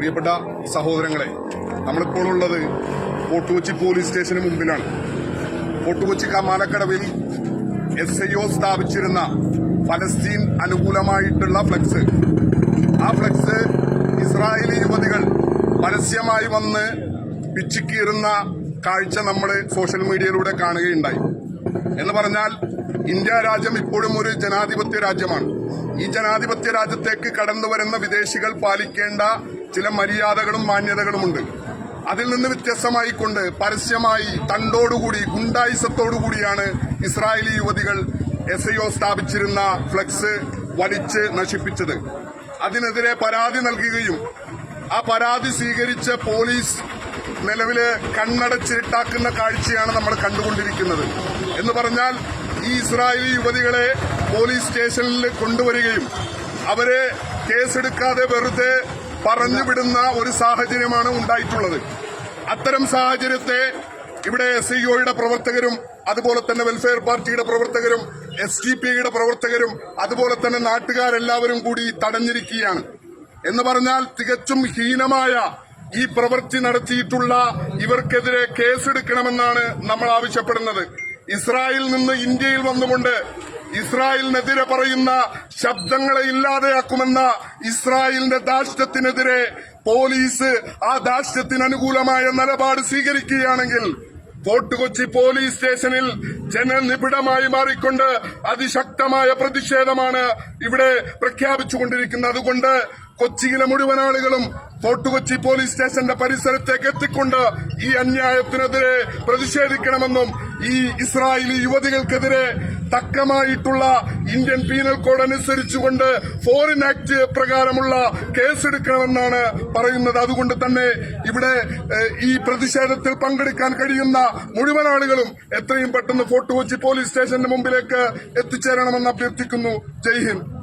പ്രിയപ്പെട്ട സഹോദരങ്ങളെ നമ്മളിപ്പോൾ ഉള്ളത് ഫോർട്ടുകൊച്ചി പോലീസ് സ്റ്റേഷന് മുമ്പിലാണ്. ഫോർട്ടുകൊച്ചി കമാലക്കടവിൽ എസ് ഐ ഒ സ്ഥാപിച്ചിരുന്ന ഫലസ്തീൻ അനുകൂലമായിട്ടുള്ള ഫ്ലക്സ്. ആ ഫ്ലക്സ് ഇസ്രായേലി യുവതികൾ പരസ്യമായി വന്ന് പിച്ചിക്കീറുന്ന കാഴ്ച നമ്മൾ സോഷ്യൽ മീഡിയയിലൂടെ കാണുകയുണ്ടായി. എന്ന് പറഞ്ഞാൽ ഇന്ത്യ രാജ്യം ഇപ്പോഴും ഒരു ജനാധിപത്യ രാജ്യമാണ്. ഈ ജനാധിപത്യ രാജ്യത്തേക്ക് കടന്നു വരുന്ന വിദേശികൾ പാലിക്കേണ്ട ചില മര്യാദകളും മാന്യതകളുമുണ്ട്. അതിൽ നിന്ന് വ്യത്യസ്തമായിക്കൊണ്ട് പരസ്യമായി തണ്ടോടുകൂടി ഗുണ്ടായിസത്തോടുകൂടിയാണ് ഇസ്രായേലി യുവതികൾ എസ് ഐ സ്ഥാപിച്ചിരുന്ന ഫ്ലക്സ് വലിച്ച് നശിപ്പിച്ചത്. അതിനെതിരെ പരാതി നൽകുകയും ആ പരാതി സ്വീകരിച്ച പോലീസ് നിലവിൽ കണ്ണടച്ചിട്ടാക്കുന്ന കാഴ്ചയാണ് നമ്മൾ കണ്ടുകൊണ്ടിരിക്കുന്നത്. എന്ന് പറഞ്ഞാൽ ഈ ഇസ്രായേലി യുവതികളെ പോലീസ് സ്റ്റേഷനിൽ കൊണ്ടുവരികയും അവരെ കേസെടുക്കാതെ വെറുതെ പറഞ്ഞുവിടുന്ന ഒരു സാഹചര്യമാണ് ഉണ്ടായിട്ടുള്ളത്. അത്തരം സാഹചര്യത്തെ ഇവിടെ എസ് ഇഒയുടെ ഒയുടെ പ്രവർത്തകരും അതുപോലെ തന്നെ വെൽഫെയർ പാർട്ടിയുടെ പ്രവർത്തകരും എസ് ഡി പി യുടെ പ്രവർത്തകരും അതുപോലെ തന്നെ നാട്ടുകാരെല്ലാവരും കൂടി തടഞ്ഞിരിക്കുകയാണ്. എന്ന് പറഞ്ഞാൽ തികച്ചും ഹീനമായ ഈ പ്രവൃത്തി നടത്തിയിട്ടുള്ള ഇവർക്കെതിരെ കേസെടുക്കണമെന്നാണ് നമ്മൾ ആവശ്യപ്പെടുന്നത്. ഇസ്രായേലിൽ നിന്ന് ഇന്ത്യയിൽ വന്നുകൊണ്ട് ഇസ്രായേലിനെതിരെ പറയുന്ന ശബ്ദങ്ങളെ ഇല്ലാതെയാക്കുമെന്ന ഇസ്രായേലിന്റെ ദാഷ്ട്യത്തിനെതിരെ പോലീസ് ആ ദാഷ്ട്യത്തിന് അനുകൂലമായ നിലപാട് സ്വീകരിക്കുകയാണെങ്കിൽ ഫോർട്ട് കൊച്ചി പോലീസ് സ്റ്റേഷനിൽ ജനനിബിഡമായി മാറിക്കൊണ്ട് അതിശക്തമായ പ്രതിഷേധമാണ് ഇവിടെ പ്രഖ്യാപിച്ചുകൊണ്ടിരിക്കുന്നത്. അതുകൊണ്ട് കൊച്ചിയിലെ മുഴുവൻ ആളുകളും ഫോർട്ട് കൊച്ചി പോലീസ് സ്റ്റേഷന്റെ പരിസരത്തേക്ക് എത്തിക്കൊണ്ട് ഈ അന്യായത്തിനെതിരെ പ്രതിഷേധിക്കണമെന്നും ഈ ഇസ്രായേലി യുവതികൾക്കെതിരെ തക്കമായിട്ടുള്ള ഇന്ത്യൻ പീനൽ കോഡ് അനുസരിച്ചുകൊണ്ട് ഫോറിൻ ആക്ട് പ്രകാരമുള്ള കേസെടുക്കണമെന്നാണ് പറയുന്നത്. അതുകൊണ്ട് തന്നെ ഇവിടെ ഈ പ്രതിഷേധത്തിൽ പങ്കെടുക്കാൻ കഴിയുന്ന മുഴുവൻ ആളുകളും എത്രയും പെട്ടെന്ന് ഫോർട്ട് കൊച്ചി പോലീസ് സ്റ്റേഷന്റെ മുമ്പിലേക്ക് എത്തിച്ചേരണമെന്ന് അഭ്യർത്ഥിക്കുന്നു. ജയ് ഹിന്ദ്.